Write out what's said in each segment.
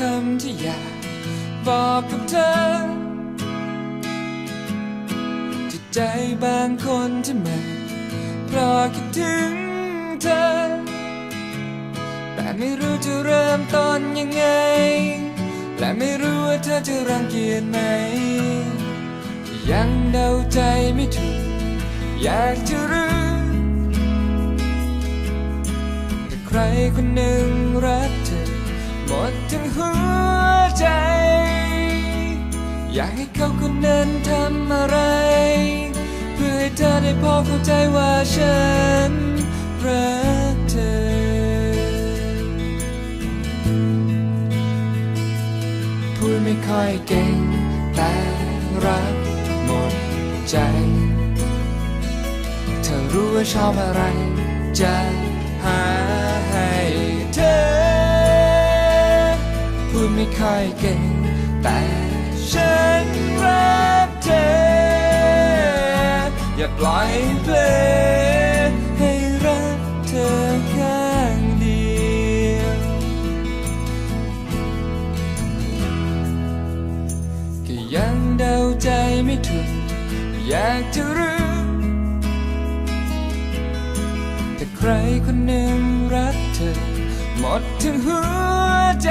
คำที่อยากบอกกับเธอจิตใจบางคนที่มันเพราะคิดถึงเธอ แต่ไม่รู้จะเริ่มต้นยังไง และไม่รู้ว่าเธอจะรังเกียจไหม ยังเดาใจไม่ถูก อยากจะรู้แต่ใครคนหนึ่งรัก ดทั้งหัวใจ อยากให้เขาคนนั้นทำอะไร เพื่อให้เธอได้พอเข้าใจว่าฉันรักเธอ พูดไม่ค่อยเก่งแต่รักหมดใจ เธอรู้ว่าชอบอะไรจะหา ไม่ค่อยเก่ง แต่ฉันรักเธอ อย่าปล่อยเพลงให้รักเธอข้างเดียว ก็ยังเดาใจไม่ถูก อยากจะรู้แต่ใครคนหนึ่งรักเธอ หมดทั้งหัวใจ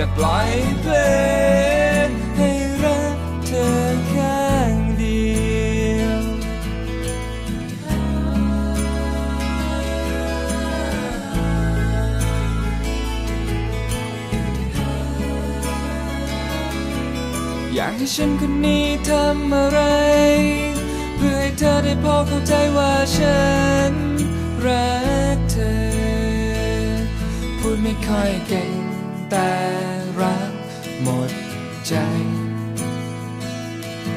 อย่าปล่อยเพลงให้รักเธอข้างเดียว อยากให้ฉันคนนี้ทำอะไร เพื่อให้เธอได้พอเข้าใจว่าฉันรักเธอ พูดไม่ค่อยเก่ง แต่รักหมดใจ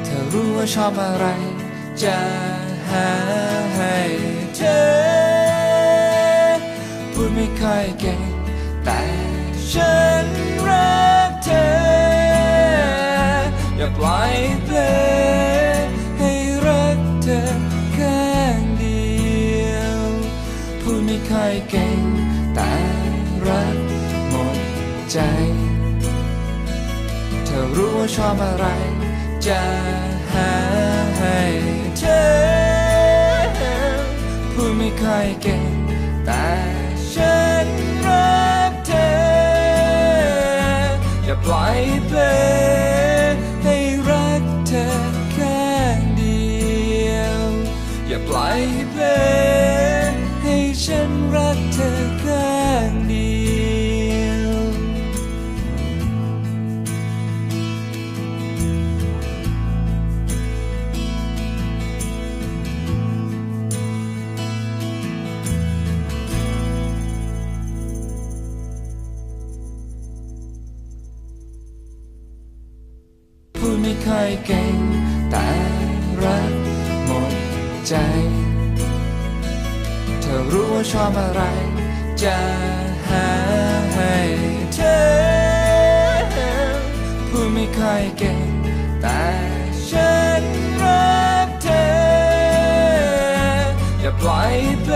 เธอรู้ว่าชอบอะไร จะหาให้เธอ พูดไม่ค่อยเก่ง แต่ฉันรักเธอ อย่าปล่อยเพลงให้รักเธอข้างเดียว พูดไม่ค่อยเก่ง แต่รัก ใจ เธอรู้ว่าชอบอะไร จะหาให้เธอ พูดไม่ค่อยเก่ง แต่ฉันรักเธอ อย่าปล่อยเพลงให้รักเธอข้างเดียว อย่าปล่อยเพลงให้ฉันรักเธอข้างเดียว ไม่ค่อยเก่ง แต่รักหมดใจ เธอรู้ว่าชอบอะไร จะหาให้เธอ พูดไม่ค่อยเก่ง แต่ฉันรักเธอ อย่าปล่อยเพล